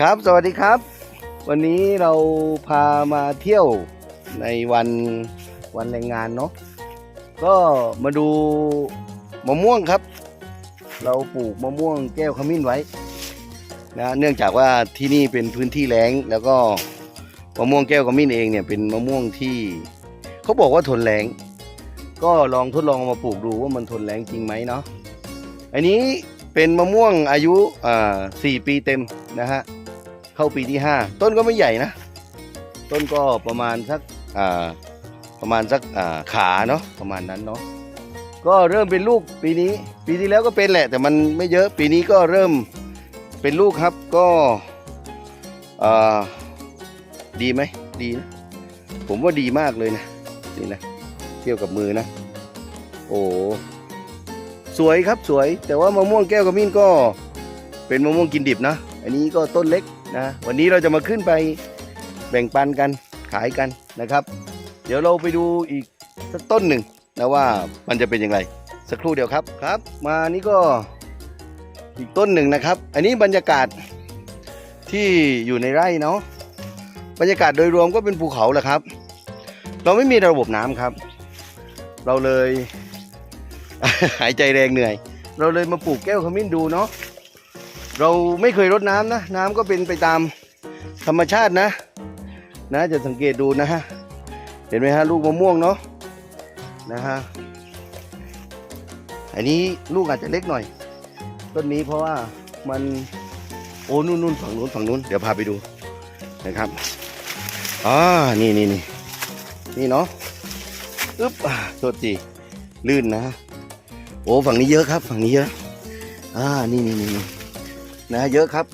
ครับสวัสดีครับ วันนี้เราพามาเที่ยวในวันวันแรงงานเนาะก็มาดูมะม่วงครับ เราปลูกมะม่วงแก้วขมิ้นไว้นะเนื่องจากว่าที่นี่เป็นพื้นที่แล้งแล้วก็มะม่วงแก้วขมิ้นเองเนี่ยเป็นมะม่วงที่เขาบอกว่าทนแล้งก็ลองทดลองมาปลูกดูว่ามันทนแล้งจริงไหมเนาะอันนี้เป็นมะม่วงอายุอ่าสี่ปีเต็มนะฮะ เข้าปีที่ห้าต้นก็ไม่ใหญ่นะ ต้นก็ประมาณสักอ่าประมาณสักอ่าขาเนาะประมาณนั้นเนาะก็เริ่มเป็นลูกปีนี้ ปีที่แล้วก็เป็นแหละ แต่มันไม่เยอะปีนี้ก็เริ่มเป็นลูกครับก็อ่าดีไหมดีนะผมว่าดีมากเลยนะนี่นะเที่ยบกับมือนะ โอ้สวยครับสวย แต่ว่ามะม่วงแก้วขมิ้นก็เป็นมะม่วงกินดิบนะ อันนี้ก็ต้นเล็ก นะวันนี้เราจะมาขึ้นไปแบ่งปันกันขายกันนะครับ เดี๋ยวเราไปดูอีกสักต้นหนึ่งนะว่ามันจะเป็นย่างไรสักครู่เดียวครับครับ มานี่ก็อีกต้นหนึ่งนะครับ อันนี้บรรยากาศที่อยู่ในไร่เนาะบรรยากาศโดยรวมก็เป็นภูเขาแหละครับ เราไม่มีระบบน้ำครับ เราเลย หายใจแรงเหนื่อย เราเลยมาปลูกแก้วขมิ้นดูเนาะ เราไม่เคยรดน้ำนะ น้ำก็เป็นไปตามธรรมชาตินะ นะจะสังเกตดูนะฮะ เห็นไหมฮะลูกมะม่วงเนาะนะฮะ อันนี้ลูกอาจจะเล็กหน่อย ต้นนี้เพราะว่ามันโอ้นู่นนู่นฝั่งนู้นฝั่งนู้นเดี๋ยวพาไปดูนะครับอ่านี่นี่นี่นี่เนาะอึ๊บอ่าโทษทีลื่นนะ โอ้ฝั่งนี้เยอะครับ ฝั่งนี้เยอะอ่านี่นี่นี่ นะเยอะครับ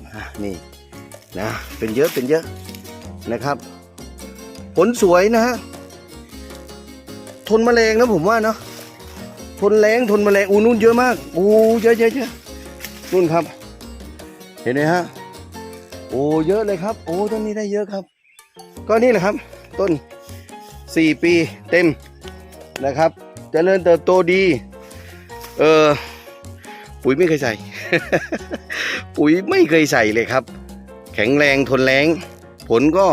นี่นะเป็นเยอะเป็นเยอะนะครับ ผลสวยนะฮะทนแมลงนะผมว่าเนาะทนแรงทนแมลงอูนู่นเยอะมากอ้เยอะเยอะเยอะนู่นครับ เห็นไหมฮะโอ้เยอะเลยครับ โอ้ต้นนี้ได้เยอะครับ ก็นี่แหละครับ ต้นสี่ปีเต็มนะครับจเจริญเติบโตดี เออปุ๋ยไม่เคยใส่ ปุ๋ยไม่เคยใส่เลยครับ แข็งแรงทนแรงผลก็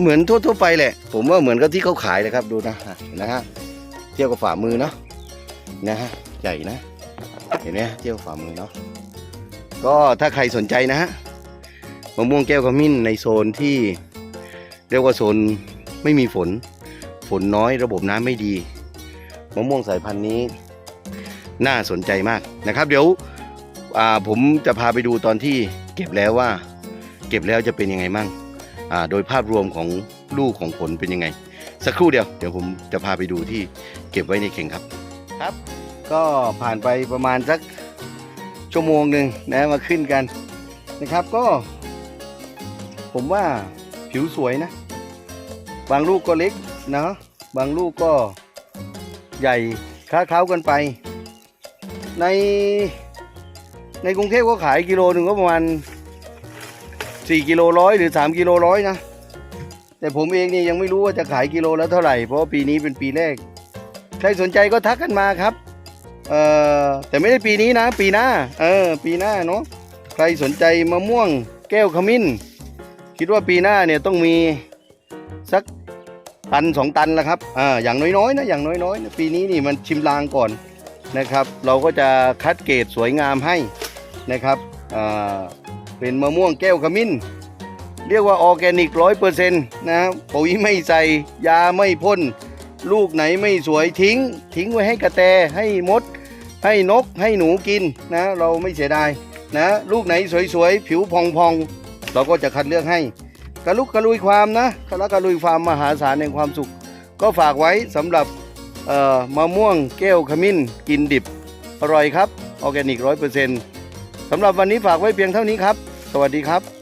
เหมือนทั่วๆไปแหละ ผมว่าเหมือนกับที่เขาขายเลยครับดูนะนะฮะเที่ยบกับฝ่ามือเนาะนะฮะใหญ่นะ เห็นไหมเที่ยบกับฝ่ามือเนาะก็ถ้าใครสนใจนะฮะมะม่วงแก้วขมิ้นในโซนที่ เรียกว่าโซนไม่มีฝน ฝนน้อยระบบน้ำไม่ดีมะม่วงสายพันธุ์นี้ น่าสนใจมากนะครับ เดี๋ยว ผมจะพาไปดูตอนที่เก็บแล้วว่า เก็บแล้วจะเป็นยังไงมั่งอ่าโดยภาพรวมของลูกของผลเป็นยังไง สักครู่เดียวเดี๋ยวผมจะพาไปดูที่เก็บไว้ในเข่งครับครับ ก็ผ่านไปประมาณสักชั่วโมงหนึ่งนะมาขึ้นกันนะครับก็ ผมว่าผิวสวยนะ บางลูกก็เล็กนะบางลูกก็ใหญ่ค้าเค้ากันไป ใน ในกรุงเทพก็ขายกิโลหนึ่งก็ประมาณ4กิโลร้อยหรือ3กิโลร้อยนะแต่ผมเองนี่ยังไม่รู้ว่าจะขายกิโลแล้วเท่าไหร่ เพราะปีนี้เป็นปีแรก ใครสนใจก็ทักกันมาครับเอ่อแต่ไม่ได้ปีนี้นะ ปีหน้าเออปีหน้าเนาะใครสนใจมะม่วง แก้วขมิ้น คิดว่าปีหน้าเนี่ยต้องมีสักตันสองตันและครับอ่าอย่างน้อยๆนะอย่างน้อยๆนะปีนี้นี่มันชิมลางก่อนนะครับ เราก็จะคัดเกรดสวยงามให้ นะครับเป็นมะม่วงแก้วขมิ้น เรียกว่าออร์แกนิกร้อยเปอร์เซ็นต์นะปุ๋ยไม่ใส่ยาไม่พ่น ลูกไหนไม่สวยทิ้ง ทิ้งไว้ให้กระแตให้มด ให้นกให้หนูกินนะเราไม่เสียดายนะลูกไหนสวยๆ ผิวพองๆ เราก็จะคัดเลือกให้กระลุกกระลุยความนะกระลุกกระลุยความมหาศาลแห่งความสุข ก็ฝากไว้สำหรับมะม่วงแก้วขมิ้น กินดิบอร่อยครับออร์แกนิกร้อยเปอร์เซ็นต์ สำหรับวันนี้ฝากไว้เพียงเท่านี้ครับ สวัสดีครับ